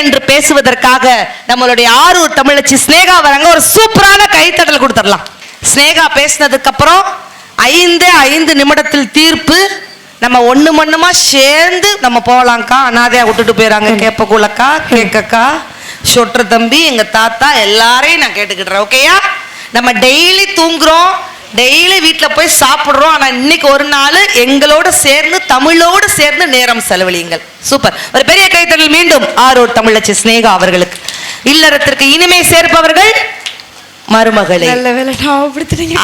என்று பேசுவதற்காக நம்மளுடைய ஆரூர் தமிழச்சி ஸ்னேகா வராங்க. ஒரு சூப்பரான கைத்தட்டல் கொடுத்துடலாம். ஸ்னேகா பேசினதுக்கு அப்புறம் ஐந்து ஐந்து நிமிடத்தில் தீர்ப்பு. நம்ம ஒண்ணு மண்ணுமா சேர்ந்து நம்ம போகலாம்க்கா அனாதையா விட்டுட்டு போயிறாங்க. கேப்ப குலக்கா கேக்கக்கா சொற்ற தம்பி எங்க தாத்தா எல்லாரையும் நான் கேட்டுக்கிட்டுறேன். ஓகேயா நம்ம டெய்லி தூங்குறோம். டெய்லி வீட்டில் போய் சாப்பிட்றோம். ஆனால் இன்னைக்கு ஒரு நாள் எங்களோட சேர்ந்து தமிழோடு சேர்ந்து நேரம் செலவழியுங்கள். சூப்பர். ஒரு பெரிய கைத்தறல் மீண்டும் ஆரூர் தமிழச்சி ஸ்னேகா அவர்களுக்கு. இல்லறத்திற்கு இனிமை சேர்ப்பவர்கள் மருமகளே.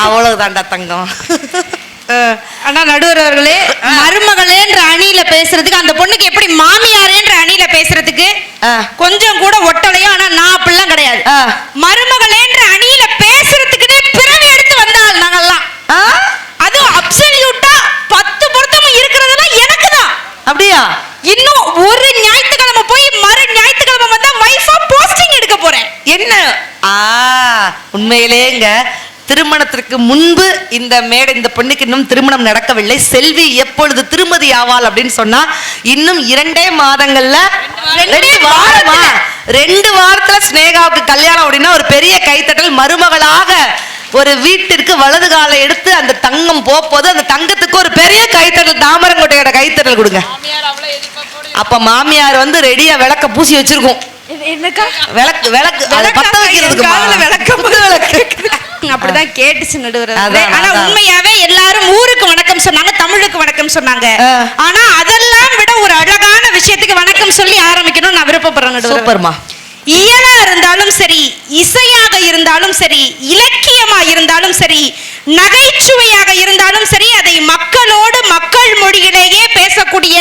அவ்வளவுதான்டா தங்கம். ஆனா நடுவர் அவர்களே மருமகளேன்ற அணியில பேசுறதுக்கு அந்த பொண்ணுக்கு எப்படி மாமியாரேன்ற அணியில பேசுறதுக்கு. கொஞ்சம் கூட ஒட்டலையும் ஆனா நான் அப்படிலாம் கிடையாது. ஆ. மருமகளேன்ற அணியில பேசுறதுக்குன்னே பிறவி எடுத்து வந்தாள் அதுவும் அப்சல்யூட்டா பத்து பொருத்தமும் இருக்கிறதெல்லாம் எனக்கு தான். அப்படியா? இன்னும் ஒரு ஞாயிற்றுக்கிழமை போய் மறு ஞாயிற்றுக்கிழமை வந்தா வைஃபா போஸ்டிங் எடுக்க போறேன். என்ன? ஆ உண்மையிலேங்க. திருமணத்திற்கு முன்பு இந்த மேடை இந்த பெண்ணுக்கு இன்னும் திருமணம் நடக்கவில்லை. செல்வி எப்பொழுது திருமதி ஆவாள் அப்படின்னு சொன்னா இன்னும் இரண்டே மாதங்கள்ல ரெண்டே வாரமா. ரெண்டு வாரத்துல ஸ்னேகாவுக்கு கல்யாணம் அப்படின்னா ஒரு பெரிய கைத்தட்டல் மருமகளாக ஒரு வீட்டிற்கு வலது காலை எடுத்து அந்த தங்கம் போகும்போது அந்த தங்கத்துக்கு ஒரு பெரிய கைத்தட்டல் தாமரங்கோட்டையோட கைத்தட்டல் கொடுங்க. அப்ப மாமியார் வந்து ரெடியா விளக்க பூசி வச்சிருக்கோம். விளக்கு விளக்கு பத்த வைக்கிறதுக்கு விளக்கு அப்படிதான் கேட்டுச்சு நடுவர் ஆனா. உண்மையாவே எல்லாரும் ஊருக்கு வணக்கம் சொன்னாங்க தமிழுக்கு வணக்கம் சொன்னாங்க. ஆனா அதெல்லாம் விட ஒரு அழகான விஷயத்துக்கு வணக்கம் சொல்லி ஆரம்பிக்கணும் நான் விருப்பப்படுறேன் நடுவர். சூப்பர்மா. இயலா இருந்தாலும் சரி இசையாக இருந்தாலும் சரி இலக்கியமா இருந்தாலும் சரி நகைச்சுவையாக இருந்தாலும் சரி அதை மக்களோடு மக்கள் மொழியிலேயே பேசக்கூடிய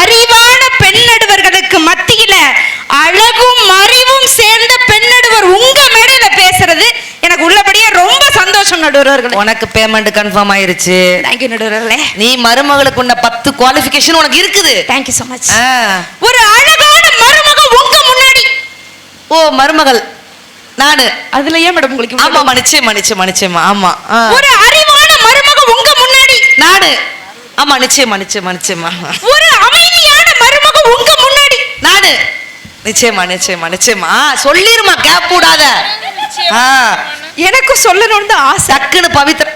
அறிவான பெண் நடுவர்களுக்கு மத்தியில அழகும் அறிவும் சேர்ந்த பெண் நடுவர் உங்க மேடையில பேசுறது எனக்கு உள்ளபடியே ரொம்ப சந்தோஷம் நடுவர்களே. உனக்கு பேமெண்ட் கன்ஃபார்ம் ஆயிருச்சு. தேங்க்யூ நடுவர்களே. நீ மருமகளுக்கு உன்ன பத்து குவாலிஃபிகேஷன் உனக்கு இருக்குது. Thank you so much. ஒரு அழகான மருமக உங்க ஓ மருமகள். நானு. அதுல ஏன் மேடம் உங்களுக்கு இவ்வளவு ஆமாமா நிச்சயமா நிச்சயமா ஆமா. ஒரு அறிவான மருமக உங்க முன்னாடி. நானு. ஆமா நிச்சயமா நிச்சயமா நிச்சயமா ஒரு அமைதியான மருமக உங்க முன்னாடி. நானு. நிச்சயமா நிச்சயமா நிச்சயமா. சொல்லிருமா கேப் கூடாத ஆ, எனக்கும் சொல்லணும்னு தான் ஆசை. டக்குன்னு பவித்ர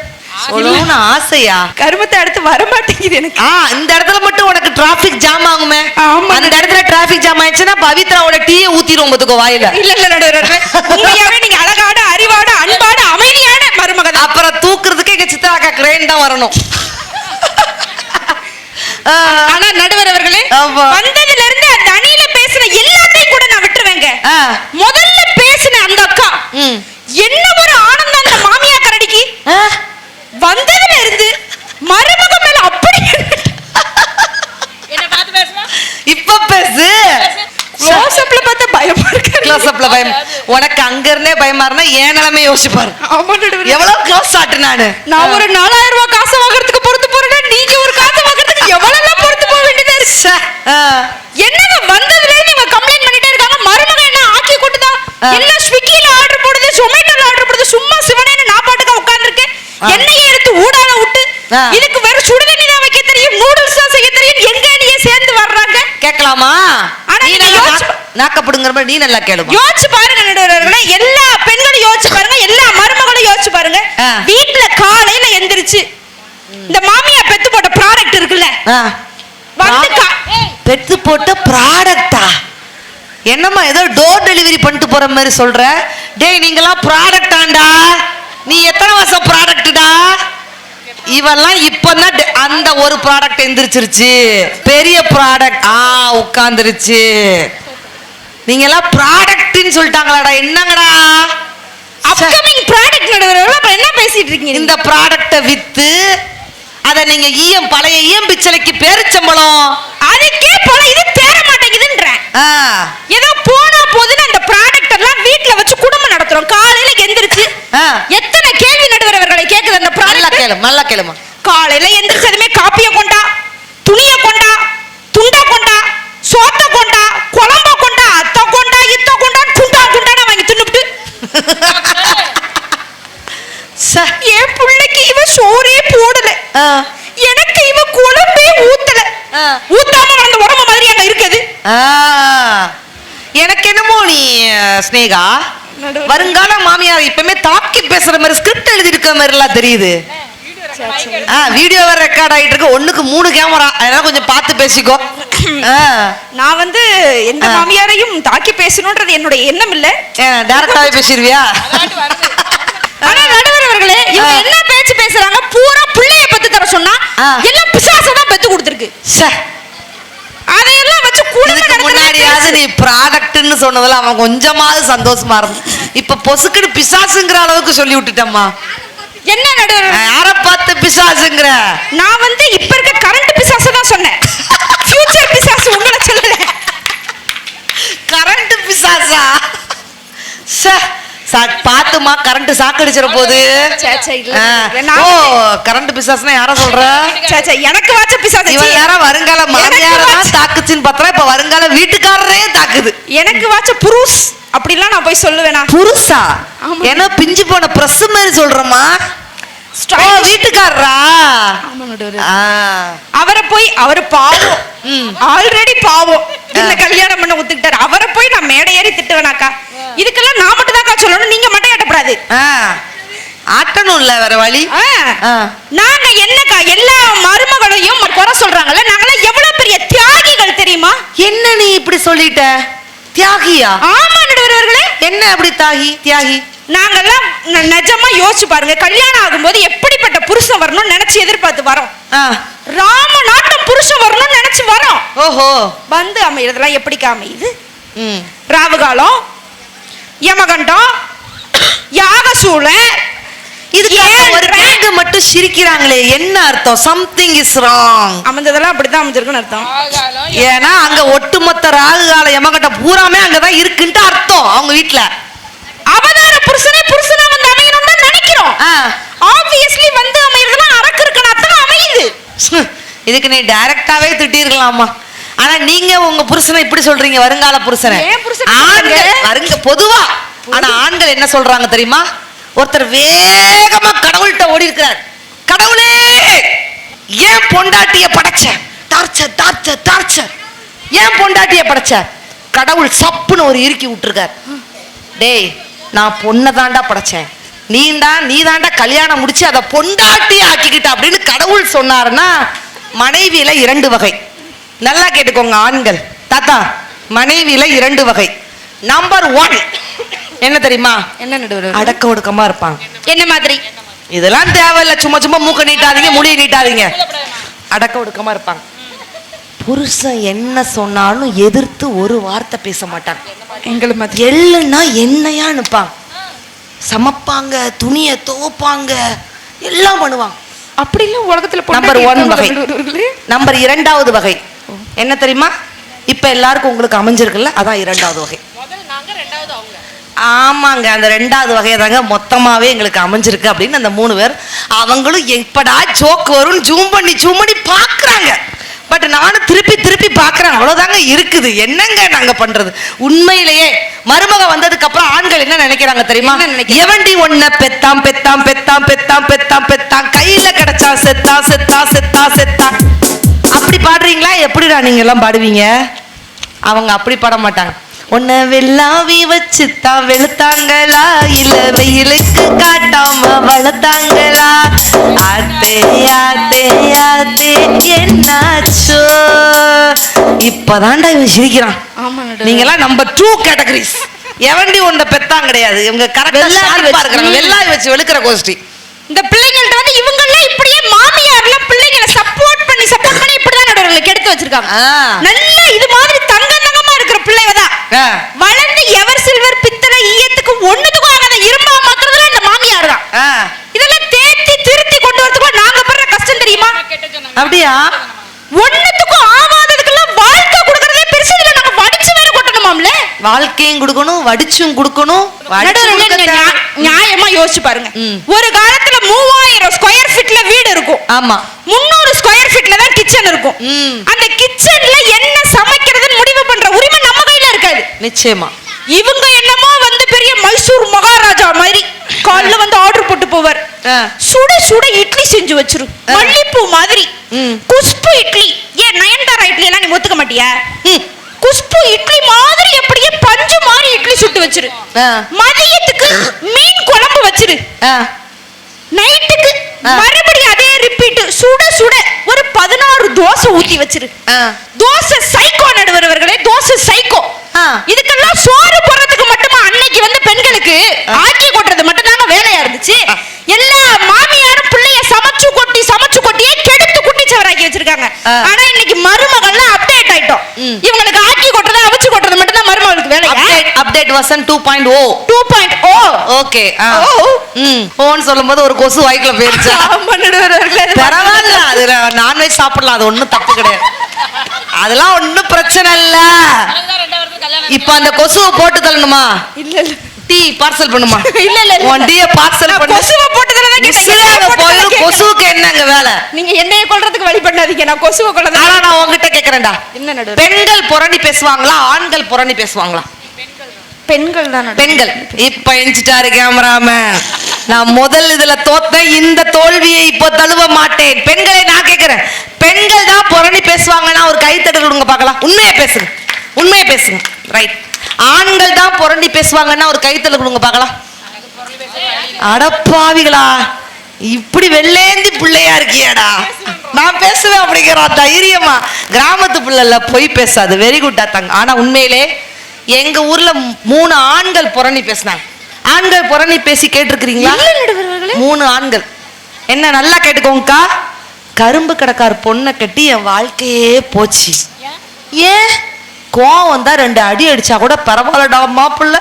சொல்லணும்னு ஆசையா? கருமத்தை அடுத்து வர மாட்டேங்குது எனக்கு. ஆ இந்த இடத்துல மட்டும் உனக்கு டிராபிக் ஜாம் ஆகுமே? ஆமா. அந்த இடத்துல டிராபிக் ஜாம் ஆயிடுச்சுன்னா பவித்ராவோட டீயை ஊத்திரும் பத்துக்கோ வாயில. இல்ல இல்ல நடுவர்களே உண்மையாவே நீங்க அழகான அறிவான அன்பான அமைதியான மருமக தான் அப்புறம் தூக்குறதுக்கு எங்க சித்ராக்கா கிரேன் தான் வரணும். ஆனா நடுவர் அவர்களே. வந்ததுல இருந்து அந்த அணியில பேசுற எல்லாத்தையும் கூட நான் விட்டுருவேங்க. முதல்ல பேசின அந்த அக்கா. என்ன ஒரு ஆனந்தம் அந்த மாமியா கரடிக்கு வந்ததுல இருந்து மருமக மேல அப்படி இப்ப பேசு. க்ளோஸ் அப்ல பார்த்தா பயமா இருக்கு. க்ளோஸ் அப்ல பயம். உனக்கு அங்க இருந்தே பயமா இருந்தா ஏன் நிலைமை யோசிச்சு பாரு. ஆமா நடுவர். எவ்வளவு க்ளோஸ் ஆட்டு நானு. நான் ஒரு நாலாயிரம் ரூபாய் காசு வாங்குறதுக்கு பொறுத்து போறேன்? நீங்க ஒரு காசு வாங்குறதுக்கு எவ்வளவு எல்லாம் பொறுத்து போக வேண்டியதா இருக்கு? என்னங்க வந்ததுல இருந்து இவங்க கம்ப்ளைண்ட் பண்ணிட்டே இருக்காங்க? மருமக என்ன ஆக்கி கொட்டுதா. எல்லாம் ஸ்விக்கில ஆர்டர் போடுது? ஜொமேட்டோல ஆர்டர் போடுது? சும்மா சிவனேன்னு நான் பாட்டுக்கு உட்கார்ந்திருக்கேன் ஆ. என்னையே எடுத்து ஊடால விட்டு. இதுக்கு வெறும் சுடுதண்ணி தான் வைக்க தெரியும் நூடுல்ஸ் தான் செய்ய தெரியும் எங்க அணியே சேர்ந்து வர்றாங்க? கேட்கலாமா? ஆனா நீ நல்லா நாக்கப்படுங்கிற மாதிரி நீ நல்லா கேளுமா? யோசிச்சு பாருங்க நடுவர்களே எல்லா பெண்களும் யோசிச்சு பாருங்க எல்லா மருமகளும் யோசிச்சு பாருங்க. ஆ. வீட்ல காலையில எந்திரிச்சு இந்த மாமியா பெத்து போட்ட ப்ராடக்ட் இருக்குல்ல? பெத்து போட்ட ப்ராடக்டா என்னம்மா ஏதோ டோர் டெலிவரி பண்ணிட்டு போற மாதிரி சொல்ற? டேய் நீங்களாம் ப்ராடக்டாண்டா நீ எத்தனை வருஷம் ப்ராடக்ட்டா இவெல்லாம் இப்பதான் அந்த ஒரு ப்ராடக்ட் எந்திரிச்சிருச்சு. பெரிய ப்ராடக்ட் ஆ உட்காந்துருச்சு நீங்க எல்லாம் ப்ராடக்ட்னு சொல்லிட்டாங்களாடா. என்னங்கடா? அப்கமிங் ப்ராடக்ட் அப்புறம் என்ன பேசிட்டு இருக்கீங்க? இந்த ப்ராடக்ட்டை வித்து அதை நீங்க ஈயம் பழைய ஈயம் பிச்சளைக்கு பேரிச்சம்பளம் அதுக்கே போல இது தேர மாட்டேங்குதுன்றேன் ஆ. ஏதோ போனா போதுன்னு அந்த ப்ராடக்ட் எல்லாம் வீட்ல வச்சு குடும்பம் நடத்துறோம் காலையில எந்திரிச்சு. எத்தனை கேள்வி நடுவர்களை கேக்குது அந்த நல்லா கேளு நல்லா கேளுமா. காலையில எந்திரிச்சதுமே காப்பிய கொண்டா துணிய கொண்டா துண்ட கொண்டா சோத்த கொண்டா குழம்ப கொண்டா அத்த கொண்டா இத்த கொண்டா குண்டா குண்டான வாங்கி தின்னுட்டு என் பிள்ளைக்கு இவ சோறே போடல. எனக்கு இவ குழம்பே ஊத்தல. ஊத்தாம அந்த உடம்பு மாதிரி அங்க இருக்குது. எனக்கு என்னமோ நீ ஸ்னேகா வருங்கால மாமியார் இப்பவுமே தாக்கி பேசுற மாதிரி ஸ்கிரிப்ட் எழுதி இருக்க மாதிரி எல்லாம் தெரியுது ஆ வீடியோ வேற ரெக்கார்ட் ஆயிட்டு இருக்கு. ஒண்ணுக்கு மூணு கேமரா அதனால கொஞ்சம் பார்த்து பேசிக்கோ. நான் வந்து எந்த. மாமியாரையும் தாக்கி பேசணும்ன்றது என்னுடைய எண்ணம் இல்ல. டைரக்டாவே பேசிடுவியா ஆனா நடுவர் அவர்களே இவங்க. என்ன பேச்சு பேசுறாங்க? பூரா புள்ளைய பத்து தர சொன்னா. எல்லாம் பிசாச தான் பெத்து கொடுத்துருக்கு. இதுக்கு முன்னாடியாவது நீ ப்ராடக்ட்னு சொன்னதுல அவன் கொஞ்சமாவது சந்தோஷமா இருந்தான் இப்ப பொசுக்குன்னு பிசாசுங்கிற அளவுக்கு சொல்லி விட்டுட்டம்மா. என்ன நடுவர்? யார பார்த்து பிசாசுங்கிற? நான் வந்து இப்ப இருக்க கரண்ட் பிசாச தான் சொன்னேன். ஃபியூச்சர் பிசாசு உங்களை சொல்லல கரண்ட் பிசாசா? ச்சே, சா- பாத்துமா கரண்ட் சாக்கடிச்சிட. நான் ஓ கரண்ட் பிசாசுனா யார சொல்ற எனக்கு வாச்ச பிசாசு இவன். நேரம் வருங்கால மாமியார தான் தாக்குச்சுன்னு பார்த்தா இப்ப வருங்கால வீட்டுக்காரரே தாக்குது எனக்கு வாச்ச புருஷ் அப்படிலாம் நான் போய் சொல்லுவேனா புருஷா. ஏன்னா பிஞ்சு போன பிரஸ் மாதிரி சொல்றமா ஓ Stylish. வீட்டுக்காரரா. அவரை போய் அவரு பாவம். ஆல்ரெடி பாவம். என்ன கல்யாணம் பண்ண ஒத்துக்கிட்டாரு. அவரை போய் நான் மேடை ஏறி திட்டுவேனாக்கா. இதுக்கெல்லாம் நான் மட்டும் தான்க்கா சொல்லணும். நீங்க மட்டும் ஏட்டப்படாது ஆ. ஆட்டணும்ல வேற வழி. நாங்க என்னக்கா எல்லா மருமகளையும் குறை சொல்றாங்கல்ல நாங்கெல்லாம் எவ்வளவு பெரிய தியாகிகள் தெரியுமா? என்ன நீ இப்படி சொல்லிட்ட? தியாகியா? ஆமா நடுவர்களே என்ன அப்படி தாகி தியாகி? நாங்கெல்லாம் நிஜமா யோசிச்சு பாருங்க. கல்யாணம் ஆகும்போது எப்படிப்பட்ட புருஷன் வரணும்னு நினைச்சு எதிர்பார்த்து வரோம். ராம நாட்டம் புருஷன் வரணும்னு நினைச்சு வரோம். ஓஹோ. வந்து அமையறதெல்லாம் எப்படிக்கா அமையுது? ம். ராவுகாலம் யமகண்டம் யாகசூலை இதுக்கு ஒரு பேங்க மட்டும் சிரிக்கிறாங்களே? என்ன அர்த்தம்? சம்திங் இஸ் ராங் அமைஞ்சதெல்லாம் அப்படித்தான் அமைஞ்சிருக்குன்னு அர்த்தம். ஏன்னா அங்க ஒட்டுமொத்த ராகு கால யமகண்ட பூராமே அங்கதான் இருக்குன்ட்டு அர்த்தம் அவங்க வீட்ல. அவதார புருஷனே புருஷனா வந்து அமையணும்னு நினைக்கிறோம். ஆப்வியஸ்லி வந்து அமையறதெல்லாம் அரக்கு இருக்கணும் அமையுது. இதுக்கு நீ டைரக்டாவே திட்டிருக்கலாமா? ஆனா நீங்க உங்க புருஷனை இப்படி சொல்றீங்க வருங்கால புருஷனை. ஆண்கள்? வருங்க பொதுவா. ஆனா ஆண்கள் என்ன சொல்றாங்க தெரியுமா? ஒருத்தர் வேகமா கடவுள்கிட்ட ஓடி இருக்கிறார் கடவுளே! ஏன் பொண்டாட்டிய படைச்ச? டார்ச்சர் டார்ச்சர் டார்ச்சர் ஏன் பொண்டாட்டிய படைச்ச? கடவுள் சப்புன்னு ஒரு இறுக்கி விட்டுருக்கார். டேய் நான் பொண்ணை தாண்டா படைச்சேன். நீண்டா நீ தாண்டா கல்யாணம் முடிச்சு அதை பொண்டாட்டி ஆக்கிக்கிட்ட அப்படின்னு கடவுள் சொன்னாருன்னா மனைவியில இரண்டு வகை. நல்லா கேட்டுக்கோங்க ஆண்கள். தாத்தா மனைவியில இரண்டு வகை. நம்பர் ஒன் என்ன தெரியுமா? என்ன நடுவர்? அடக்க ஒடுக்கமா இருப்பாங்க. என்ன மாதிரி? இதெல்லாம் தேவையில்ல சும்மா சும்மா மூக்க நீட்டாதீங்க முடிய நீட்டாதீங்க. அடக்க ஒடுக்கமா இருப்பாங்க. புருஷன் என்ன சொன்னாலும் எதிர்த்து ஒரு வார்த்தை பேச மாட்டாங்க எங்களை மாதிரி. எள்ளுன்னா என்னையா நிப்பாங்க சமைப்பாங்க துணியை துவைப்பாங்க எல்லாம் பண்ணுவாங்க அப்படிலாம் உலகத்துல நம்பர் ஒன் வகை. நம்பர் இரண்டாவது வகை. என்ன தெரியுமா? இப்ப எல்லாருக்கும் உங்களுக்கு அமைஞ்சிருக்குல்ல அதான் இரண்டாவது வகை. ஆமாங்க அந்த ரெண்டாவது வகையை தாங்க மொத்தமாவே எங்களுக்கு அமைஞ்சிருக்கு அப்படின்னு அந்த மூணு பேர் அவங்களும் எப்படா ஜோக் வரும்னு ஜூம் பண்ணி ஜூம் பண்ணி பாக்குறாங்க பட் நானும் திருப்பி திருப்பி பாக்குறேன் அவ்வளவுதாங்க இருக்குது. என்னங்க நாங்க பண்றது? உண்மையிலேயே மருமக வந்ததுக்கு அப்புறம் ஆண்கள் என்ன நினைக்கிறாங்க தெரியுமா? எவண்டி ஒன்ன பெத்தாம் பெத்தாம் பெத்தாம் பெத்தாம் பெத்தாம் பெத்தாம் கையில கிடைச்சா செத்தா செத்தா செத்தா செத்தா. அப்படி பாடுறீங்களா? எப்படிடா நீங்க எல்லாம் பாடுவீங்க? அவங்க அப்படி பாட மாட்டாங்க. உன்னை வெள்ளாவி வச்சு தான் வெளுத்தாங்களா இல்ல வெயிலுக்கு காட்டாம வளர்த்தாங்களா? ஆத்தே ஆத்தே ஆத்தே என்னாச்சோ? இப்பதான்டா இவன் சிரிக்கிறான். நீங்கெல்லாம் நம்பர் டூ கேட்டகரிஸ் எவண்டி ஒன்றை பெத்தான் கிடையாது. இவங்க கரெக்டா வெள்ளாவி ஷார்ப்பா இருக்கிறாங்க வெள்ளாய் வச்சு வெளுக்கிற கோஷ்டி. இந்த பிள்ளைங்கள்ட்ட வந்து இவங்கெல்லாம் இப்படியே மாமியார்லாம் பிள்ளைங்களை சப்போர்ட் பண்ணி சப்போர்ட் பண்ணி இப்படிதான் நடுவர்களுக்கு எடுத்து வச்சிருக்காங்க. நல்ல இது மாதிரி தங்க தங்கமா இருக்கிற பிள்ளைங்க தான். வளர்ந்து எவர் சில்வர் பித்தளை ஈயத்துக்கு ஒண்ணுத்துக்கும் ஆகாத இரும்பா மாத்துறதுல இந்த மாமியார் தான். இதெல்லாம் தேத்தி திருத்தி கொண்டு வரதுக்குள்ள நாங்க படுற கஷ்டம் தெரியுமா? அப்படியா? ஒண்ணுத்துக்கும் ஆகாததுக்கெல்லாம் வாழ்க்கை கொடுக்கறதே பெருசு இதுல நாங்க வடிச்சு வேற கொட்டணுமாம்ல? வாழ்க்கையும் கொடுக்கணும் வடிச்சும் கொடுக்கணும் நியாயமா யோசிச்சு பாருங்க. ஒரு காலத்துல மூவாயிரம் ஸ்கொயர் ஃபீட்ல வீடு இருக்கும். ஆமா. முந்நூறு ஸ்கொயர் ஃபீட்ல தான் கிச்சன் இருக்கும். அந்த கிச்சன்ல என்ன சமைக்கிறதுன்னு முடிவு பண்ற உரிமை நம்ம இருக்காது நிச்சயமா இவங்க என்னமோ வந்து பெரிய மைசூர் மகாராஜா மாதிரி காலைல வந்து ஆர்டர் போட்டு போவார். சுட சுட இட்லி செஞ்சு வச்சிரும் ஆ. மல்லிப்பூ மாதிரி. குஷ்பு இட்லி ஏன் நயன்தாரா இட்லி எல்லாம் நீ ஒத்துக்க மாட்டியா. குஷ்பு இட்லி மாதிரி அப்படியே பஞ்சு மாதிரி இட்லி சுட்டு வச்சிரு. மதியத்துக்கு மீன் குழம்பு வச்சிரு நைட்டுக்கு. மறுபடியும் ரிப்பீட் சுட சுட ஒரு பதினாறு தோசை ஊத்தி வச்சிரு. தோசை சைக்கோ நடுவர்களே தோசை சைக்கோ. இதுக்கெல்லாம் சோறு போடுறதுக்கு மட்டுமா அன்னைக்கு வந்து பெண்களுக்கு ஆக்கி கொட்டுறது மட்டும் தாங்க வேலையா இருந்துச்சு. எல்லா மாமியாரும் பிள்ளைய சமைச்சு கொட்டி சமைச்சு கொட்டியே கெடுத்து குட்டிச்சவராக்கி வச்சிருக்காங்க. ஆனா இன்னைக்கு மருமகள்லாம் அப்டேட் ஆயிட்டோம். இவங்களுக்கு ஆக்கி கொட்டுறது அவிச்சு கொட்டுறது மட்டும் தான் மருமகளுக்கு வேலையா update two point oh okay oh. ம் ஓன்னு சொல்லும்போது ஒரு கொசு வாய்க்குள்ள போயிருச்சா. பரவாயில்ல அது நான்வெஜ் சாப்பிடலாம் அது ஒண்ணும் தப்பு கிடையாது. அதெல்லாம் ஒண்ணும் பிரச்சனை இல்ல. இப்ப அந்த கொசுவை போட்டு தள்ளணுமா? இல்ல இல்ல. டீ பார்சல் பண்ணுமா? இல்ல, இல்ல. உன் டீய பார்சல் பண்ணு. கொசுவை போட்டதுல கொசுவுக்கு என்னங்க வேலை? நீங்க என்னைய கொல்றதுக்கு வழி பண்ணாதீங்க நான் கொசுவை கொல்றது ஆனா நான் உங்ககிட்ட கேக்குறேன்டா. என்ன? பெண்கள் புரணி பேசுவாங்களா ஆண்கள் புரணி பேசுவாங்களா? பெண்கள் தான் பெண்கள். இப்ப எஞ்சிட்டாரு கேமராமேன். நான் முதல் இதுல தோத்தேன் இந்த தோல்வியை இப்போ தழுவ மாட்டேன். பெண்களை நான் கேக்குறேன். பெண்கள் தான் புரணி பேசுவாங்கன்னா ஒரு கைத்தட்டல் கொடுங்க பார்க்கலாம். உண்மையா பேசுங்க. உண்மையா பேசுங்க. ரைட் ஆண்கள் தான் புரணி பேசுவாங்கன்னா ஒரு கைத்தட்டல் கொடுங்க பார்க்கலாம். அடப்பாவிகளா இப்படி வெள்ளேந்தி பிள்ளையா இருக்கியாடா. நான் பேசுவேன் அப்படிங்கிறான் தைரியமா. கிராமத்து பிள்ளைல பொய் பேசாது வெரி குட்டா தங்க. ஆனா உண்மையிலே எங்க ஊர்ல மூணு ஆண்கள் புரணி பேசினாங்க. ஆண்கள் புரணி பேசி கேட்டிருக்கிறீங்களா? மூணு ஆண்கள். என்ன நல்லா கேட்டுக்கோங்கக்கா. கரும்பு கடைக்கார் பொண்ணை கட்டி என் வாழ்க்கையே போச்சு. ஏன்? கோவம் தான் ரெண்டு அடி அடிச்சா கூட பரவாயில்லடா மாப்பிள்ள.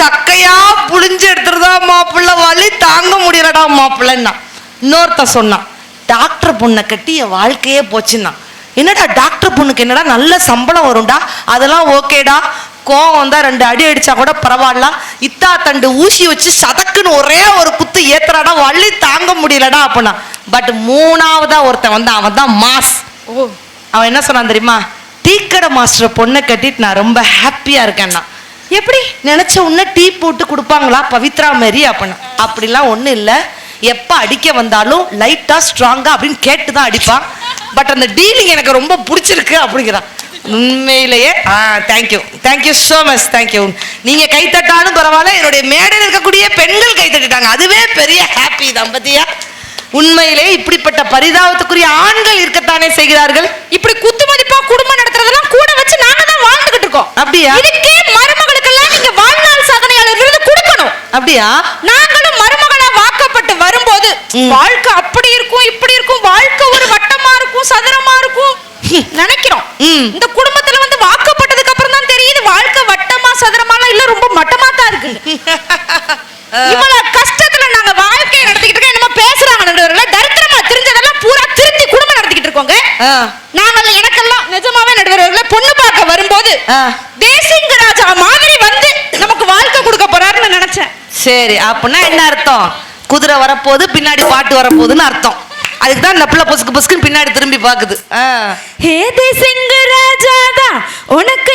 சக்கையா புளிஞ்சு எடுத்துறதா மாப்பிள்ள. வலி தாங்க முடியலடா மாப்பிள்ளன்னா. இன்னொருத்தன் சொன்னான் டாக்டர் பொண்ணை கட்டி என் வாழ்க்கையே போச்சுன்னா. என்னடா டாக்டர் பொண்ணுக்கு என்னடா நல்ல சம்பளம் வரும்டா? அதெல்லாம் ஓகேடா. கோவம் தான் ரெண்டு அடி அடிச்சா கூட பரவாயில்ல. இத்தா தண்டு ஊசி வச்சு சதக்குன்னு ஒரே ஒரு குத்து ஏத்துறாடா வலி தாங்க முடியலடா அப்படின்னா பட் மூணாவதா ஒருத்தன் வந்தான். அவன் தான் மாஸ். ஓ. அவன் என்ன சொன்னான் தெரியுமா? டீக்கடை மாஸ்டர் பொண்ணை கட்டிட்டு நான் ரொம்ப ஹாப்பியா இருக்கேன்னா. எப்படி? நினைச்ச உடனே டீ போட்டு கொடுப்பாங்களா? பவித்ரா மாரி அப்படின்னா அப்படிலாம் ஒண்ணும் இல்ல. எப்ப அடிக்க வந்தாலும் லைட்டா ஸ்ட்ராங்கா அப்படின்னு கேட்டு தான் அடிப்பான். பட் அந்த டீலிங் எனக்கு ரொம்ப பிடிச்சிருக்கு அப்படிங்கிறான். உண்மையிலேயே ஆ thank you thank you so much thank you நீங்க கை தட்டாலும் பரவாயில்ல என்னுடைய மேடையில் இருக்கக்கூடிய பெண்கள் கை தட்டிட்டாங்க. அதுவே பெரிய ஹாப்பி தான் பத்தியா? உண்மையிலே இப்படிப்பட்ட பரிதாபத்துக்குரிய ஆண்கள் இருக்கத்தானே செய்கிறார்கள்? இப்படி குத்து மதிப்பா குடும்பம் நடத்துறதெல்லாம் கூட வச்சு நாங்க தான் வாழ்ந்துகிட்டு இருக்கோம். அப்படியா? இதுக்கே மருமகளுக்கெல்லாம் நீங்க வாழ்நாள் சாதனையாளர் விருது கொடுக்கணும். அப்படியா? நாங்களும் மருமகளா வாக்கப்பட்டு வரும்போது. வாழ்க்கை அப்படி இருக்கும் இப்படி இருக்கும் வாழ்க்கை ஒரு வட்டமா இருக்கும் சதுரமா இருக்கும் நினைக்கிறோம். இந்த குடும்பத்துல வந்து வாக்கப்பட்டதுக்கு அப்புறம் தான் தெரியுது வாழ்க்கை வட்டமா சதுரமாலாம் இல்ல ரொம்ப மட்டமா தான் இருக்கு. இவ்வளவு கஷ்டத்துல நாங்க வாழ்க்கையை நடத்திக்கிட்டு இருக்கோம். என்னமோ பேசுறாங்க தரித்திரமா தெரிஞ்சதெல்லாம் பூரா திருத்தி குடும்பம் நடத்திக்கிட்டு இருக்கோங்க. ஆ, நாங்கள் எனக்கெல்லாம் நிஜமாவே நடுவர்களே பொண்ணு பார்க்க வரும்போது ஆ. தேசிங்க ராஜா மாதிரி வந்து நமக்கு வாழ்க்கை கொடுக்க போறாருன்னு நினைச்சேன். சரி அப்படின்னா என்ன அர்த்தம்? குதிரை வரப்போகுது பின்னாடி பாட்டு வரப்போகுதுன்னு அர்த்தம். அதுக்கு தான் இந்த பிள்ளை பொசுக்கு பொசுக்குன்னு பின்னாடி திரும்பி பாக்குது. ஹே தேசிங்க ராஜாதா உனக்கு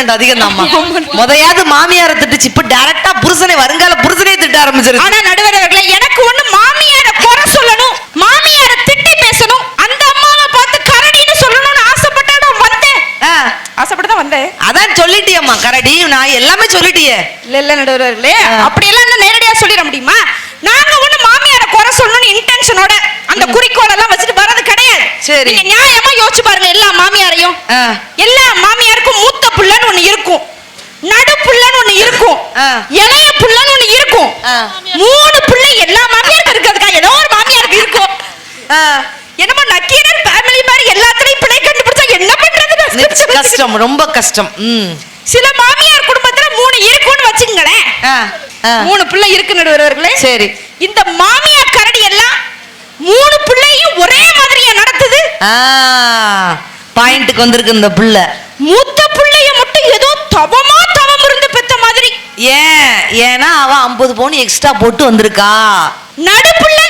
கான்பிடன்ட் அதிகம் தான்மா. முதையாவது மாமியாரை திட்டுச்சு. இப்ப டைரக்டா புருஷனை வருங்கால புருஷனே திட்ட ஆரம்பிச்சிருச்சு. ஆனா நடுவர் அவர்களே எனக்கு ஒண்ணு மாமியார குறை சொல்லணும். மாமியார திட்டி பேசணும். அந்த அம்மாவை பார்த்து கரடின்னு சொல்லணும்னு ஆசைப்பட்டு நான் வந்தேன். ஆ, ஆசைப்பட்டு தான் வந்தேன். அதான் சொல்லிட்டியம்மா. கரடி நான் எல்லாமே சொல்லிட்டியே. இல்ல இல்ல நடுவர்களே ஆ. அப்படி எல்லாம் நேரடியா சொல்லிட முடியுமா? நாங்க ஒண்ணு மாமியார குறை சொல்லணும்னு இன்டென்ஷனோட அந்த குறிக்கோள் எல்லாம் கிடையாது சரி. நீங்க நியாயமா யோசிச்சு பாருங்க எல்லா மாமியாரையும். எல்லா மாமியாருக்கும் மூத்த புள்ளன்னு ஒண்ணு இருக்கும். நடு புள்ளன்னு ஒண்ணு இருக்கும். இளைய புள்ளன்னு ஒண்ணு இருக்கும். மூணு புள்ளை எல்லா மாமியாருக்கும் இருக்கிறதுக்கா? ஏதோ ஒரு மாமியார் மாமியாருக்கு இருக்கும். என்னமோ நக்கீரன் ஃபேமிலி மாதிரி எல்லாத்துலயும் பிழை கண்டுபிடிச்சா என்ன பண்றது. கஷ்டம் ரொம்ப கஷ்டம். சில மாமியார் குடும்பத்துல மூணு இருக்குன்னு வச்சுக்கங்களேன். மூணு பிள்ளை இருக்கு நடுவர்களே சரி. இந்த மாமியார் கரடி எல்லாம் மூணு பிள்ளையும் ஒரே மாதிரியா நடத்துது? ஆ பாயிண்ட்டுக்கு வந்திருக்கு இந்த புள்ள. மூத்த பிள்ளைய மட்டும் ஏதோ தவமா தவம் இருந்து பெத்த மாதிரி. ஏன்? ஏன்னா அவ ஐம்பது பவுன் எக்ஸ்ட்ரா போட்டு வந்திருக்கா. நடுப்புள்ள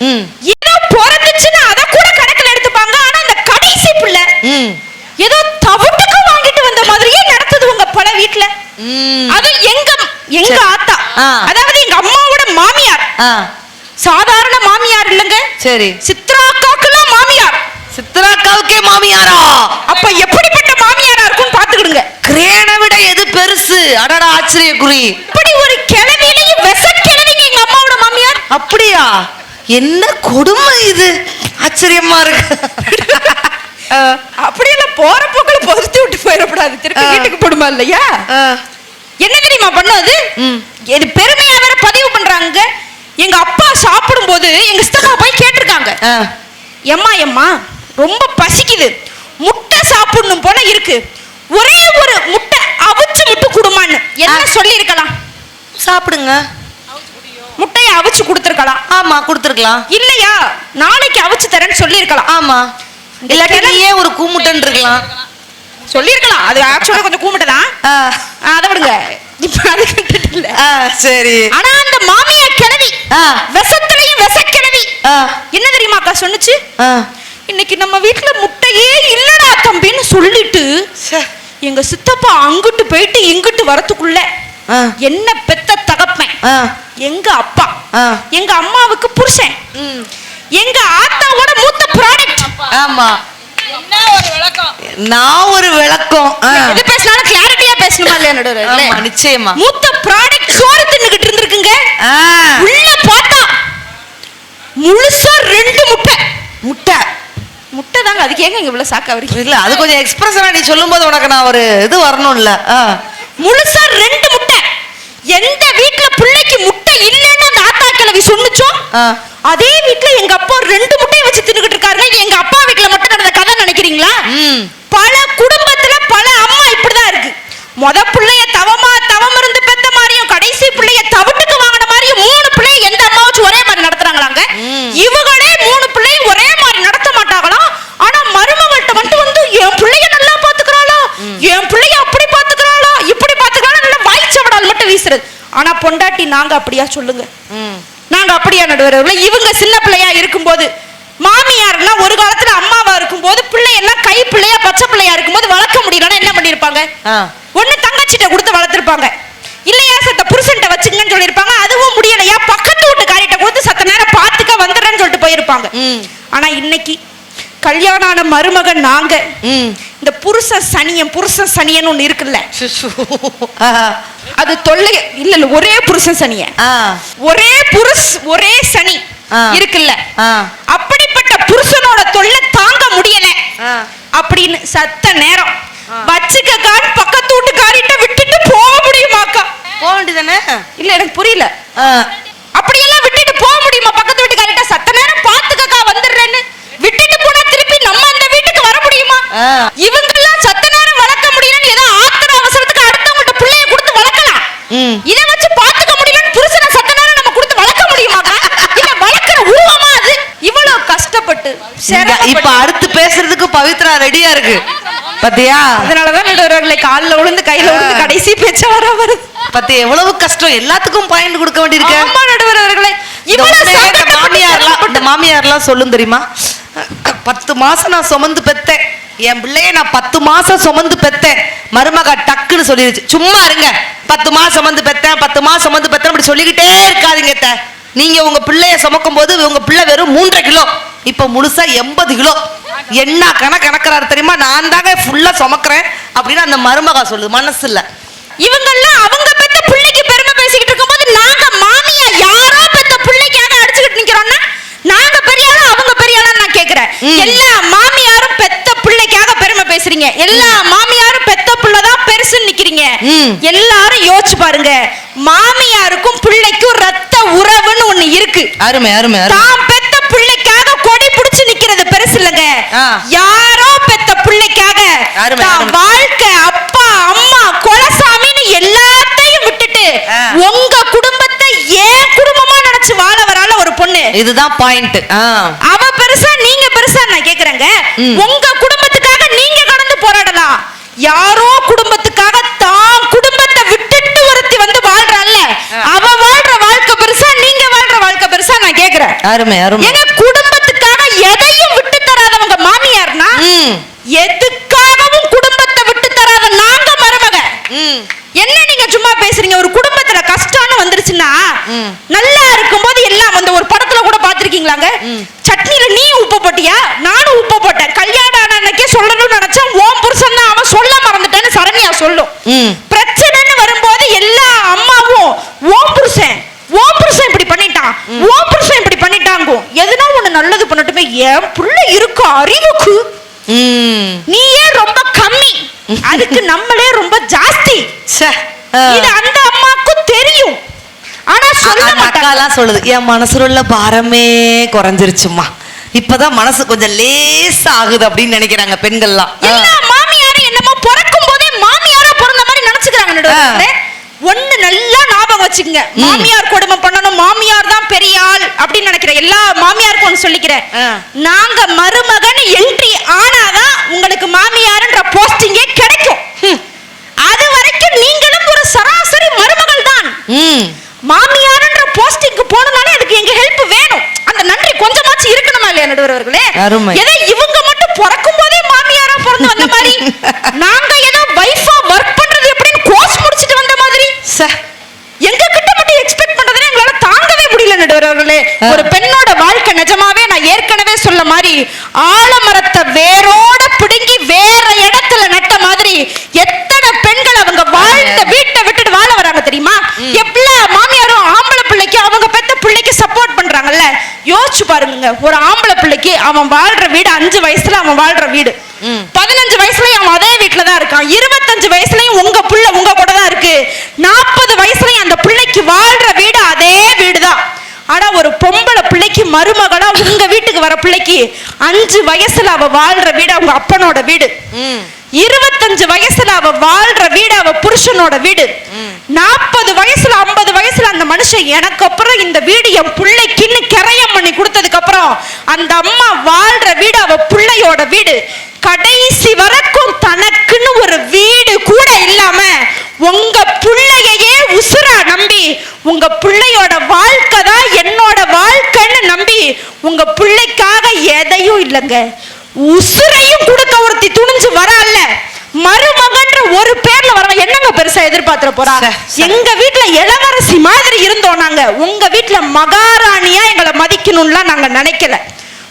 ம். ஏதோ பிறந்துச்சுன்னா அத கூட கணக்குல எடுத்துப்பாங்க. ஆனா இந்த கடைசி பிள்ளை ம். ஏதோ தவிட்டுக்கு வாங்கிட்டு வந்த மாதிரியே நடத்துது உங்க பல வீட்டுல ம். அது எங்க எங்க. ஆத்தா. அதாவது எங்க அம்மாவோட மாமியார். ஆ. சாதாரண மாமியார் இல்லைங்க. சரி. சித்ரா அக்காக்கெல்லாம் மாமியார். சித்ராக்காவுக்கே மாமியாரா? அப்ப எப்படிப்பட்ட மாமியாரா இருக்கும்னு பாத்துக்கிடுங்க. கிரேனை விட எது பெருசு? அடடா ஆச்சரியக்குறி. இப்படி ஒரு கிழவிலையும் விச கிழவிங்க எங்க அம்மாவோட மாமியார்? அப்படியா? என்ன கொடுமை இது? ஆச்சரியமா இருக்கு. அப்படியெல்லாம் போற போக்குல பொறுத்து விட்டு போயிடக்கூடாது. திருப்பி. வீட்டுக்கு போடுமா இல்லையா? என்ன தெரியுமா பண்ணது. இது பெருமையா வேற பதிவு பண்றாங்க. எங்க அப்பா சாப்பிடும் போது எங்க சித்தப்பா போய் கேட்டிருக்காங்க. எம்மா எம்மா ரொம்ப பசிக்குது. முட்டை சாப்பிடணும் போல இருக்கு. ஒரே ஒரு முட்டை அவிச்சு முட்டை குடுமான்னு. என்ன ஆ. சொல்லியிருக்கலாம். சாப்பிடுங்க. முட்டையை அவிச்சு கொடுத்துருக்கலாம். ஆமா கொடுத்துருக்கலாம். இல்லையா? நாளைக்கு அவிச்சு தரேன்னு சொல்லியிருக்கலாம். ஆமா. இல்லாட்டி நீயே ஒரு கூமுட்டன் இருக்கலாம். சொல்லியிருக்கலாம். அது ஆக்சுவலா கொஞ்சம் கூமிட்டு தான். அதை விடுங்க. இப்ப அது சரி. ஆனா அந்த மாமியார் கிழவி ஆ, விஷத்திலையும் விஷ கிழவி ஆ, என்ன தெரியுமா அக்கா சொன்னுச்சு? ஆ. இன்னைக்கு நம்ம வீட்ல முட்டையே இல்லடா தம்பின்னு சொல்லிட்டு. எங்க சித்தப்பா அங்கிட்டு போயிட்டு இங்கிட்டு வரத்துக்குள்ள ஆ, என்ன பெத்த தகப்பன்? ஆ, எங்க அப்பா. ஆ. எங்க அம்மாவுக்கு புருஷன். ம். எங்க ஆத்தாவோட மூத்த ப்ராடக்ட் ஆமா. நான் ஒரு விளக்கம். எது பேசினாலும் கிளாரிட்டியா பேசணுமா இல்லையா நடுவர்களே ஆமா நிச்சயமா. மூத்த ப்ராடக்ட் சோறு தின்னுகிட்டு இருந்திருக்குங்க. முழுசா ரெண்டு முட்டை. முட்டை. முட்டை தாங்க அதுக்கு ஏங்க இங்க இவ்வளவு சாக்கா வரைக்கும் இல்ல அது கொஞ்சம் எக்ஸ்பிரஷனா நீ சொல்லும்போது உனக்கு நான் ஒரு இது வரணும்ல. முழுசா ரெண்டு முட்டை. எந்த வீட்ல பிள்ளைக்கு முட்டை இல்லைன்னு அந்த ஆத்தா கிழவி சொன்னுச்சோ. அதே வீட்ல எங்க அப்பா ரெண்டு முட்டையை வச்சு தின்னுகிட்டு இருக்காருங்க. இது எங்க அப்பா வீட்ல மட்டும் நடந்த கதை நினைக்கிறீங்களா. பல குடும்பத்துல பல அம்மா இப்படிதான் இருக்கு. மொத பிள்ளைய தவமா தவம் இருந்து பெத்த மாதிரியும் கடைசி பிள்ளைய தவிட்டுக்கு வாங்கின மாதிரியும் மூணு பிள்ளைய எந்த அம்மா வச்சு ஒரே மாதிரி நடத்துறாங்களாங்க ம். இவங்களே மூணு பிள்ளையும் ஒரே மாதிரி நடத்த மாட்டாங்களாம் ஆனா மருமகள்கிட்ட மட்டும் வந்து என் பிள்ளைய நல்லா பாத்துக்கிறாளா? என் பிள்ளைய அப்படி பாத்துக்கிறாளா? இப்படி பாத்துக்கிறாளா? நல்லா வாய்ச்சவடால் மட்டும் வீசுறது. ஆனா பொண்டாட்டி நாங்க அப்படியா சொல்லுங்க. நாங்க அப்படியா நடுவர்களே இவங்க சின்ன பிள்ளையா இருக்கும்போது மாமியார்னா ஒரு காலத்துல அம்மாவா இருக்கும்போது பிள்ளை எல்லாம் கை பிள்ளையா பச்சை பிள்ளையா இருக்கும்போது வளர்க்க முடியலன்னா என்ன பண்ணிருப்பாங்க. ஒண்ணு தங்கச்சிட்ட கொடுத்து வளர்த்திருப்பாங்க. இல்லையா சத்த புருஷன்ட்ட வச்சுங்கன்னு சொல்லியிருப்பாங்க அதுவும் முடியலையா பக்கத்து வீட்டுக்காரிட்ட கொடுத்து சத்த நேரம் பார்த்துக்க வந்துடுறேன்னு சொல்லிட்டு போயிருப்பாங்க. ஆனா இன்னைக்கு கல்யாணம் ஆன மருமகன் நாங்க. இந்த புருஷ சனியன் புருஷ சனியன் ஒண்ணு இருக்குல்ல. அது தொல்லை இல்ல இல்ல ஒரே புருஷன் சனியன். ஒரே புருஷ் ஒரே சனி. இருக்குல்ல. அப்படிப்பட்ட புருஷனோட தொல்லை தாங்க முடியல. அப்படின்னு சத்த நேரம் வச்சுக்கக்கான்னு பக்கத்து வீட்டுக்காரிட்ட விட்டுட்டு போக முடியுமாக்கா போக வேண்டியதானே இல்ல எனக்கு புரியல. அப்படியெல்லாம் போக முடியுமா? பக்கத்து வீட்டுக்காரிட்ட சத்த நேரம் பாத்துக்கக்கா வந்துடுறேன்னு. விட்டுட்டு போனா திருப்பி நம்ம அந்த வீட்டுக்கு வர முடியுமா? ஆ. இவங்கெல்லாம் சத்த நேரம் வளர்க்க முடியலன்னு ஏதோ ஆத்திர அவசரத்துக்கு அடுத்தவங்கள்ட்ட பிள்ளைய கொடுத்து வளர்க்கலாம். இதை வச்சு பாத்துக்க முடியலன்னு புருஷனை சத்த நேரம் நம்ம கொடுத்து வளர்க்க முடியுமாக்கா இல்ல வளர்க்கிற உருவமா அது? இவ்வளவு கஷ்டப்பட்டு இப்ப அடுத்து பேசுறதுக்கு பவித்ரா ரெடியா இருக்கு. பாத்தியா? அதனாலதான் நடுவர்களை கால்ல விழுந்து கையில விழுந்து கடைசி பேச்ச வர வருது. பத்தி எவ்வளவு கஷ்டம் எல்லாத்துக்கும் பாயிண்ட் கொடுக்க வேண்டியிருக்கு. ஆமா நடுவர் அவர்களே. மாமியார்லாம் மாமியார்லாம் சொல்லும் தெரியுமா? பத்து மாசம் நான் சுமந்து பெத்தேன். என் பிள்ளைய நான் பத்து மாசம் சுமந்து பெத்தேன். மருமக டக்குன்னு சொல்லிருச்சு. சும்மா இருங்க. பத்து மாசம் சுமந்து பெத்தேன் பத்து மாசம் சுமந்து பெத்தேன் அப்படி சொல்லிக்கிட்டே இருக்காதீங்க அத்தை. நீங்க உங்க பிள்ளைய சுமக்கும் போது உங்க பிள்ளை வெறும் மூன்றரை கிலோ. இப்ப முழுசா எண்பது கிலோ. என்ன கணக்கு கணக்குறாரு தெரியுமா? நான் தாங்க ஃபுல்லா சுமக்கிறேன். அப்படின்னு அந்த மருமகா சொல்லுது. மனசு இல்ல இவங்கெல்லாம் அவங்க பெத்த பிள்ளைக்கு பெருமை பேசிக்கிட்டு இருக்கும்போது நாங்க மாமியா யாரோ பெத்த பிள்ளைக்காக நாங்க பெரிய ஆளா அவங்க பெரிய ஆளா நான் கேக்குறேன் ம். எல்லா மாமியாரும் பெத்த பிள்ளைக்காக பெருமை பேசுறீங்க எல்லா மாமியாரும் பெத்த பிள்ளைதான் பெருசுன்னு நிக்கிறீங்க. எல்லாரும் யோசிச்சு பாருங்க மாமியாருக்கும் பிள்ளைக்கும் ரத்த உறவுன்னு ஒண்ணு இருக்கு அருமை அருமை அருமை தான் பெத்த பெருசு இல்லைங்க. யாரோ பெத்த பிள்ளைக்காக. வாழ்க்கை அப்பா அம்மா கொலசாமின்னு எல்லாத்தையும் விட்டுட்டு. உங்க குடும்பத்தை ஏன் குடும்பமா நினைச்சு வாழ பொண்ணு இதுதான் பாயிண்ட் அவ பெருசா நீங்க பெருசா நான் கேக்குறேங்க. உங்க குடும்பத்துக்காக நீங்க கடந்து போராடலாம். யாரோ குடும்பத்துக்காக தான் குடும்பத்தை விட்டுட்டு ஒருத்தி வந்து வாழ்றாள்ல. ஆ. அவ வாழ்ற வாழ்க்கை பெருசா நீங்க வாழ்ற வாழ்க்கை பெருசா நான் கேக்குறேன். அருமை அருமை. எங்க குடும்பத்துக்காக எதையும் விட்டு தராதவங்க மாமியார்னா ம் எதுக்காகவும் குடும்பத்தை விட்டு தராத நாங்க மருமக ம் என்ன நீங்க சும்மா பேசுறீங்க ஒரு குடும்பத்துல கஷ்டம்னு வந்துருச்சுன்னா ம். நல்லா இருக்கும்போது எல்லாம் வந்து ஒரு படத்துல கூட பாத்திருக்கீங்களாங்க ம். சட்னில நீ உப்பு போட்டியா நானும் உப்பு போட்டேன் கல்யாணம் ஆன அன்னைக்கே சொல்லணும்னு நினைச்சேன். ஓம் புருஷன் தான் அவன் சொல்ல மறந்துட்டேன்னு சரண்யா சொல்லும். பிரச்சனைன்னு வரும்போது எல்லா அம்மாவும் ஓம் புருஷன் ஓம் புருஷன் இப்படி பண்ணிட்டான். ஓம் புருஷன் இப்படி பண்ணிட்டாங்க. எதுனா ஒண்ணு நல்லது பண்ணட்டுமே. என் புள்ள இருக்கு? அறிவுக்கு. நீயே ரொம்ப கம்மி. அதுக்கு நம்மளே ரொம்ப ஜாஸ்தி. இது அந்த அம்மாக்கும் தெரியும். ஆனா சொல்ல அக்காலாம் சொல்லுது என் மனசுல உள்ள பாரமே குறைஞ்சிருச்சுமா இப்பதான் மனசு கொஞ்சம் லேஸ் ஆகுது அப்படின்னு நினைக்கிறாங்க பெண்கள்லாம். மாமியாரும் என்னமோ பிறக்கும் போதே மாமியாரா பிறந்த மாதிரி நினைச்சுக்கிறாங்க. ஒண்ணு நல்லா ஞாபகம் வச்சுக்கங்க. மாமியார் கொடுமை பண்ணணும் மாமியார் தான் பெரிய ஆள் அப்படின்னு நினைக்கிறேன் எல்லா மாமியாருக்கும் ஒண்ணு சொல்லிக்கிறேன். நாங்க மருமகன் என்ட்ரி ஆனாதான் உங்களுக்கு மாமியார்ன்ற போஸ்டிங்கே கிடைக்கும். அது வரைக்கும் நீங்களும் ஒரு சராசரி மருமகள் தான். மாமியார்ன்ற போஸ்டிங்க்கு போனனாலே அதுக்கு எங்க ஹெல்ப் வேணும். அந்த நன்றி கொஞ்சமாச்சும் இருக்கணுமா. இல்லையா அருமை. ஏதோ இவங்க மட்டும் பிறக்கும் போதே மாமியாரா பிறந்து வந்த மாதிரி நாங்க ஏதோ வைஃபா ஒர்க் பண்றது எப்படின்னு கோர்ஸ் முடிச்சிட்டு வந்த மாதிரி. எங்க கிட்ட மட்டும் எக்ஸ்பெக்ட் பண்றதுன்னு எங்களால தாங்கவே முடியல நடுவர்களே ஆ. ஒரு பெண்ணோட வாழ்க்கை நிஜமாவே நான் ஏற்கனவே சொல்ல மாதிரி ஆலமரத்தை வேரோட பிடுங்கி வேற இடத்துல நட்ட மாதிரி எத்தனை பெண்கள் அவங்க வாழ்ந்த வீட்டை விட்டுட்டு வாழ வராங்க தெரியுமா எப்பல மாமியாரும் ஆம்பளை பிள்ளைக்கு அவங்க பெத்த பிள்ளைக்கு சப்போர்ட் பண்றாங்கல்ல யோசிச்சு பாருங்க ஒரு ஆம்பளை பிள்ளைக்கு அவன் வாழ்ற வீடு அஞ்சு வயசுல அவன் வாழ்ற வீடு. பதினஞ்சு வயசுலயும் அவன் அதே வீட்டுல தான் இருக்கான். இருபத்தஞ்சு வயசுலயும் உங்க புள்ள உங்க கூட தான் இருக்கு. நாற்பது வயசுலயும் அந்த பிள்ளைக்கு வாழ்ற வீடு அதே வீடுதான். ஆனா ஒரு பொம்பளை பிள்ளைக்கு மருமகளா உங்க வீட்டுக்கு வர பிள்ளைக்கு அஞ்சு வயசுல அவ வாழ்ற வீடு அவங்க அப்பனோட வீடு. இருபத்தஞ்சு வயசுல அவ வாழ்ற வீடு அவ புருஷனோட வீடு. நாற்பது வயசுல ஐம்பது வயசுல அந்த மனுஷன் எனக்கு அப்புறம் இந்த வீடு என் பிள்ளைக்குன்னு கிரயம் பண்ணி கொடுத்ததுக்கு அப்புறம் அந்த அம்மா வாழ்ற வீடு அவ பிள்ளையோட வீடு. கடைசி வரைக்கும் தனக்குன்னு ஒரு வீடு கூட இல்லாம உங்க பிள்ளையையே உசுரா நம்பி உங்க பிள்ளையோட வாழ்க்கை தான் என்னோட வாழ்க்கைன்னு நம்பி உங்க பிள்ளைக்காக எதையும் இல்லைங்க. உசுரையும் கொடுக்க ஒருத்தி துணிஞ்சு வரால மருமகன்ற ஒரு பேர் வரவன் என்னங்க பெருசா எதிர்பார்த்துற போறா. எங்க வீட்ல இளவரசி மாதிரி இருந்தோம் நாங்க. உங்க வீட்ல மகாராணியா எங்களை மதிக்கணும்லாம் நாங்க நினைக்கல.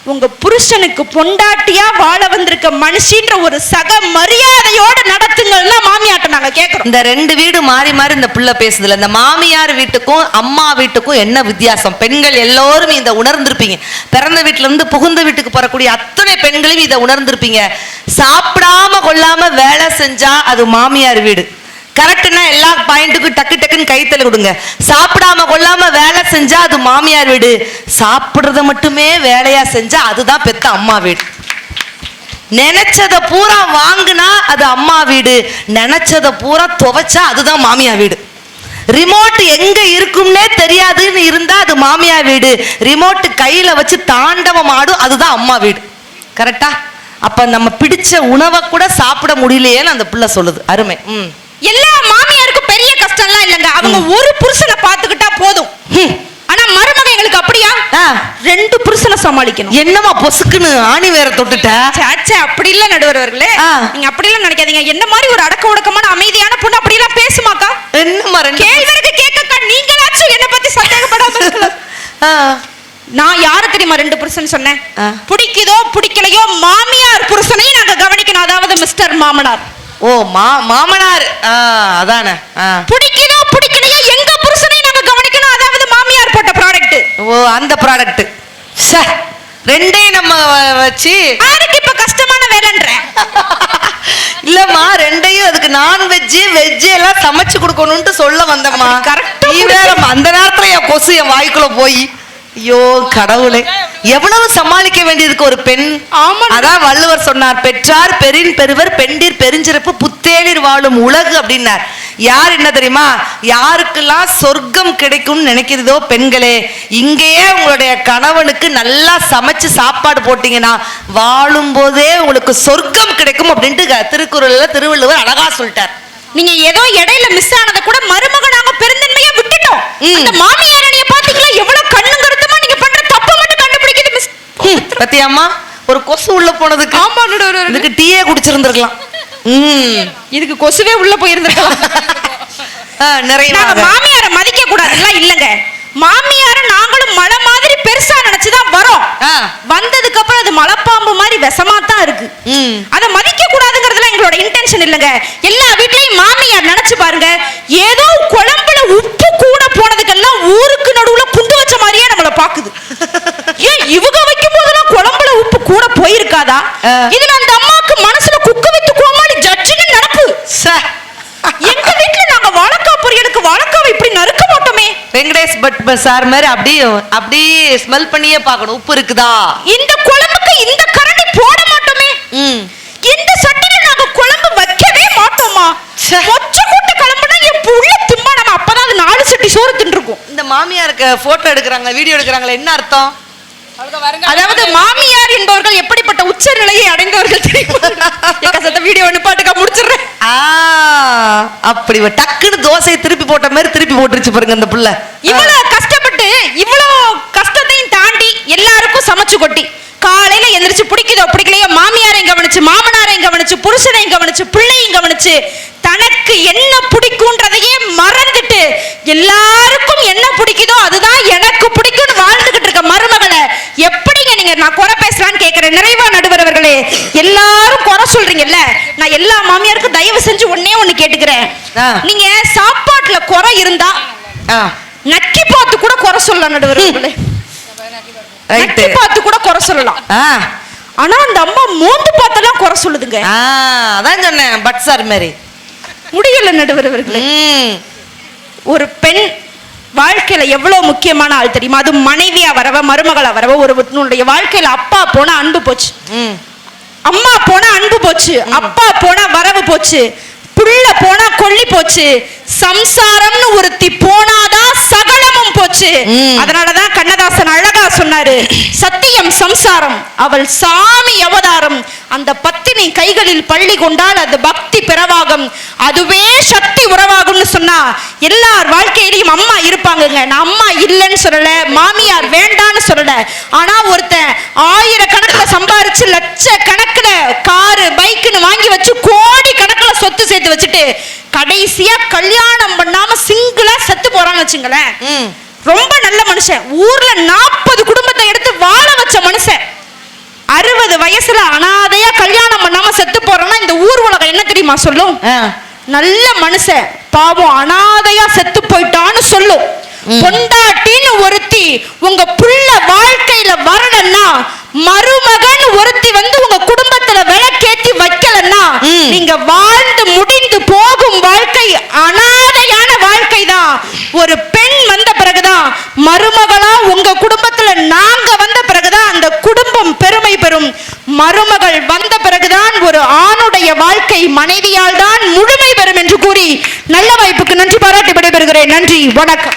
உங்க புருஷனுக்கு பொண்டாட்டியா வாழ வந்திருக்க மனுஷின்ற ஒரு சக மரியாதையோட நடத்துங்கள்னா மாமியாட்ட நாங்க கேக்குறோம். இந்த ரெண்டு வீடு மாறி மாறி இந்த புள்ள பேசுதுல. இந்த மாமியார் வீட்டுக்கும் அம்மா வீட்டுக்கும் என்ன வித்தியாசம்? பெண்கள் எல்லோரும் இதை உணர்ந்திருப்பீங்க. பிறந்த வீட்டுல இருந்து புகுந்த வீட்டுக்கு போறக்கூடிய அத்தனை பெண்களையும் இதை உணர்ந்திருப்பீங்க. சாப்பிடாம கொள்ளாம வேலை செஞ்சா அது மாமியார் வீடு. கரெக்ட்னா எல்லா பாயிண்ட்டுக்கும் டக்கு டக்குன்னு கைத்தல கொடுங்க. சாப்பிடாம கொள்ளாம வேலை செஞ்சா அது மாமியார் வீடு. சாப்பிடுறத மட்டுமே வேலையா செஞ்சா அதுதான் பெத்த அம்மா வீடு. நினைச்சத பூரா வாங்கினா அது அம்மா வீடு. நினைச்சத பூரா துவைச்சா அதுதான் மாமியா வீடு. ரிமோட் எங்க இருக்கும்னே தெரியாதுன்னு இருந்தா அது மாமியா வீடு. ரிமோட் கையில வச்சு தாண்டவம் ஆடும் அதுதான் அம்மா வீடு. கரெக்டா அப்ப நம்ம பிடிச்ச உணவை கூட சாப்பிட முடியலையேன்னு அந்த பிள்ளை சொல்லுது. அருமை. ம். எல்லா மாமியாருக்கும் பெரிய கஷ்டம்லாம் இல்லைங்க. அவங்க ஒரு புருஷனை பாத்துக்கிட்டா போதும். ஆனா மருமக எங்களுக்கு அப்படியா? ரெண்டு புருஷனை சமாளிக்கணும். என்னம்மா பொசுக்குன்னு ஆணி வேற தொட்டுட்ட? சாச்சா அப்படி இல்ல நடுவர்களே. நீங்க அப்படி எல்லாம் நினைக்காதீங்க. என்ன மாதிரி ஒரு அடக்க ஒடுக்கமான அமைதியான பொண்ணு அப்படி எல்லாம் பேசுமாக்கா? என்னம்மா ரெண்டு கேள்வருக்கு கேட்கக்கா நீங்களாச்சும் என்ன பத்தி சந்தேகப்படாம நான் யார தெரியுமா ரெண்டு புருஷன் சொன்னேன். பிடிக்குதோ பிடிக்கலையோ மாமியார் புருஷனையும் நாங்க கவனிக்கணும். அதாவது மிஸ்டர் மாமனார். ஓ மா மாமனார். ஆ, அதானே. ஆ. பிடிக்குதோ பிடிக்கலையோ எங்க புருஷனையும் நாங்க கவனிக்கணும். அதாவது மாமியார் போட்ட ப்ராடக்ட் ஓ அந்த ப்ராடக்ட் ரெண்டையும் நம்ம வச்சு. யாருக்கு இப்ப கஷ்டமான வேலைன்ற. இல்லம்மா ரெண்டையும் அதுக்கு நான்வெஜ் வெஜ் எல்லாம் சமைச்சு கொடுக்கணும்னு சொல்ல வந்தம்மா. வேற அந்த நேரத்துல என் கொசு என் வாய்க்குள்ள போய். ஐயோ கடவுளே. எவ்வளவு சமாளிக்க வேண்டியிருக்கு ஒரு பெண். அதான் வள்ளுவர் சொன்னார் பெற்றார் பெரின் பெருவர் பெண்டிர் பெருஞ்சிறப்பு புத்தேளிர் வாழும் உலகு அப்படின்னார். யார் என்ன தெரியுமா? யாருக்கெல்லாம் சொர்க்கம் கிடைக்கும்னு நினைக்கிறதோ பெண்களே இங்கேயே உங்களுடைய கணவனுக்கு நல்லா சமைச்சு சாப்பாடு போட்டீங்கன்னா வாழும் போதே உங்களுக்கு சொர்க்கம் கிடைக்கும் அப்படின்ட்டு திருக்குறள்ல திருவள்ளுவர் அழகா சொல்லிட்டார். நீங்க ஏதோ இடையில மிஸ் ஆனத கூட மருமகனாக பெருந்தன்மையா விட்டுட்டோம். ம். அந்த பத்தியாம்மா? ஒரு கொசு உள்ள போனதுக்கு ஆமா. இதுக்கு டீயே குடிச்சிருந்திருக்கலாம். ம். இதுக்கு கொசுவே உள்ள போயிருந்திருக்கலாம். நிறைய மாமியார மதிக்க கூடாதுலாம் இல்லங்க. மாமியார நாங்களும் மலை மாதிரி பெருசா நினைச்சுதான் வரோம். வந்ததுக்கு அப்புறம் அது மலைப்பாம்பு மாதிரி விஷமா தான் இருக்கு. அத மதிக்க கூடாதுங்கிறதுல எங்களோட இன்டென்ஷன் இல்லங்க. எல்லா வீட்லயும் மாமியார் நினைச்சு பாருங்க. ஏதோ குழம்புல உப்பு கூட போனதுக்கெல்லாம் ஊருக்கு நடுவுல வச்ச மாதிரியே நம்மள பாக்குது. ஏன் இவங்க வைக்கும் போதெல்லாம் குழம்புல உப்பு கூட போயிருக்காதா. இதுல அந்த அம்மாக்கு மனசுல குக்க வித்து கோமாளி ஜட்ஜுன்னு நினப்பு சே. எங்க வீட்ல நாங்க வாழைக்காய் பொரியலுக்கு வாழைக்காவை இப்படி நறுக்க மாட்டோமே. வெங்கடேஷ் பட் சார் மாதிரி அப்படியே அப்படியே ஸ்மெல் பண்ணியே பார்க்கணும். உப்பு இருக்குதா? இந்த குழம்புக்கு இந்த கரண்டி போட மாட்டோமே. இந்த சட்டில நாங்க குழம்பு வைக்கவே மாட்டோமா? ச்சே. மொச்ச கூட்ட குழம்புனா என் புள்ள திம்பா நம்ம அப்பதான் அது நாலு சட்டி சோறு தின்றுக்கும் இந்த மாமியாருக்கு போட்டோ எடுக்கிறாங்க வீடியோ எடுக்கிறாங்களே என்ன அர்த்தம்? அதாவது மாமியார் என்பவர்கள் எப்படிப்பட்ட உச்ச நிலையை அடைந்தவர்கள் தெரியுமா? வீடியோ நிப்பாட்டுக்கா முடிச்சிடுறேன். ஆ அப்படி டக்குன்னு தோசையை திருப்பி போட்ட மாதிரி திருப்பி போட்டுருச்சு பாருங்க இந்த புள்ள. இவ்வளவு கஷ்டப்பட்டு இவ்வளவு கஷ்டத்தையும் தாண்டி எல்லாருக்கும் சமைச்சு கொட்டி. காலையில எந்திரிச்சு பிடிக்குதோ பிடிக்கலையோ மாமியாரையும் கவனிச்சு மாமனாரையும் கவனிச்சு புருஷனையும் கவனிச்சு பிள்ளையும் கவனிச்சு தனக்கு என்ன பிடிக்கும்ன்றதையே மறந்துட்டு எல்லாருக்கும் என்ன பிடிக்குதோ அதுதான் எனக்கு பிடிக்கும்னு வாழ்ந்துகிட்டு இருக்க மருமகளை. எப்படிங்க நீங்க நான் குறை பேசலான்னு கேக்குறேன். நிறைவா நடுவர் அவர்களே எல்லாரும் குறை சொல்றீங்கல்ல? நான் எல்லா மாமியாருக்கும் தயவு செஞ்சு ஒண்ணே ஒண்ணு கேட்டுக்கிறேன். நீங்க சாப்பாட்டுல குறை இருந்தா நக்கி பார்த்து கூட குறை சொல்லலாம் நடுவர் அவர்களே. ரைட்டு பார்த்து கூட குறை சொல்லலாம். ஆ. ஆனா அந்த அம்மா மோந்து பார்த்தெல்லாம் குறை சொல்லுதுங்க. அதான் சொன்னேன் பட் சார் மாதிரி முடியல நடுவர் அவர்களே ஒரு பெண் வாழ்க்கையில எவ்வளவு முக்கியமான ஆள் தெரியுமா? அது மனைவியா வரவ மருமகளா வரவ ஒரு உன்னுடைய வாழ்க்கையில அப்பா போனா அன்பு போச்சு. ம். அம்மா போனா அன்பு போச்சு. அப்பா போனா வரவு போச்சு. புள்ள போனா கொள்ளி போச்சு. சம்சாரம்னு ஒருத்தி போனாதான் சகலமும் போச்சு. அதனாலதான் கண்ணதாசன் அழகா சொன்னாரு சத்தியம் சம்சாரம் அவள் சாமி அவதாரம். அந்த பத்தினி கைகளில் பள்ளி கொண்டால் அது பக்தி பிறவாகும். அதுவே சக்தி உறவாகும்னு சொன்னா எல்லார் வாழ்க்கையிலையும் அம்மா இருப்பாங்கங்க. நான் அம்மா இல்லைன்னு சொல்லல மாமியார் வேண்டான்னு சொல்லல. ஆனா ஒருத்தன் ஆயிரக்கணக்குல சம்பாரிச்சு லட்ச கணக்குல காரு பைக்குன்னு வாங்கி வச்சு கோடி கணக்குல சொத்து சேர்த்து வச்சுட்டு கடைசியா கல்யாணம் பண்ணாம சிங்கிளா செத்து போறான்னு வச்சுங்களேன். ரொம்ப நல்ல மனுஷன். ஊர்ல நாற்பது குடும்பத்தை எடுத்து வாழ வச்ச மனுஷன். அறுபது வயசுல அனாதையா கல்யாணம் பண்ணாம செத்து போறோம்னா இந்த ஊர் உலகம் என்ன தெரியுமா சொல்லும்? நல்ல மனுஷன். பாவம் அனாதையா செத்து போயிட்டான்னு சொல்லும். பொண்டாட்டின்னு ஒருத்தி உங்க புள்ள வாழ்க்கையில வரலன்னா மருமகன் ஒருத்தி வந்து உங்க குடும்பத்துல விளக்கேத்தி வைக்கலன்னா. நீங்க வாழ்ந்து முடிந்து போகும் வாழ்க்கை அனாதையான வாழ்க்கை தான் ஒரு பெண் வந்த பிறகுதான் மருமகளா உங்க குடும்பத்துல நாங்க வந்த பிறகுதான் அந்த குடும்பம் பெருமை பெறும். மருமகள் வந்த பிறகுதான் ஒரு ஆணுடைய வாழ்க்கை மனைவியால் தான் முழுமை பெறும் என்று கூறி நல்ல வாய்ப்புக்கு நன்றி பாராட்டி விடைபெறுகிறேன். நன்றி வணக்கம்.